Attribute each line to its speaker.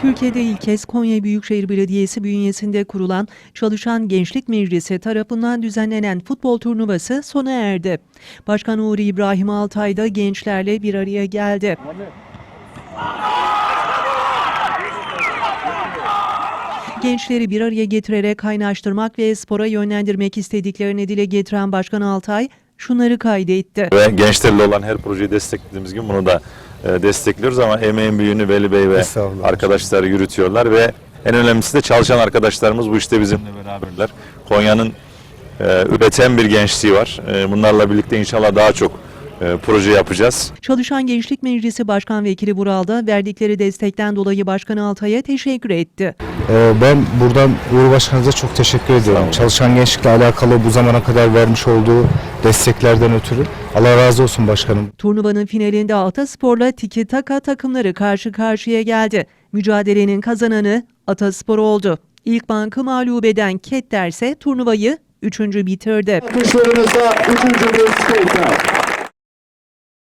Speaker 1: Türkiye'de ilk kez Konya Büyükşehir Belediyesi bünyesinde kurulan Çalışan Gençlik Meclisi tarafından düzenlenen futbol turnuvası sona erdi. Başkan Uğur İbrahim Altay da gençlerle bir araya geldi. Gençleri bir araya getirerek kaynaştırmak ve spora yönlendirmek istediklerini dile getiren Başkan Altay şunları kaydetti.
Speaker 2: Ve gençlerle olan her projeyi desteklediğimiz gibi bunu da e, destekliyoruz ama emeğin büyüğünü Veli Bey ve arkadaşlar yürütüyorlar ve en önemlisi de çalışan arkadaşlarımız bu işte bizimle beraberler. Konya'nın e, üreten bir gençliği var. E, bunlarla birlikte inşallah daha çok e, proje yapacağız.
Speaker 1: Çalışan Gençlik Meclisi Başkan Vekili Vural da verdikleri destekten dolayı Başkan Altay'a teşekkür etti.
Speaker 3: Ee, Ben buradan Uğur Başkanımıza çok teşekkür ediyorum. Çalışan gençlikle alakalı bu zamana kadar vermiş olduğu desteklerden ötürü. Allah razı olsun başkanım.
Speaker 1: Turnuvanın finalinde Ataspor'la Tiki Taka takımları karşı karşıya geldi. Mücadelenin kazananı Ataspor oldu. İlk bankı mağlup eden Ketler ise turnuvayı üçüncü bitirdi.
Speaker 4: Alkışlarınızla üçüncü bir skate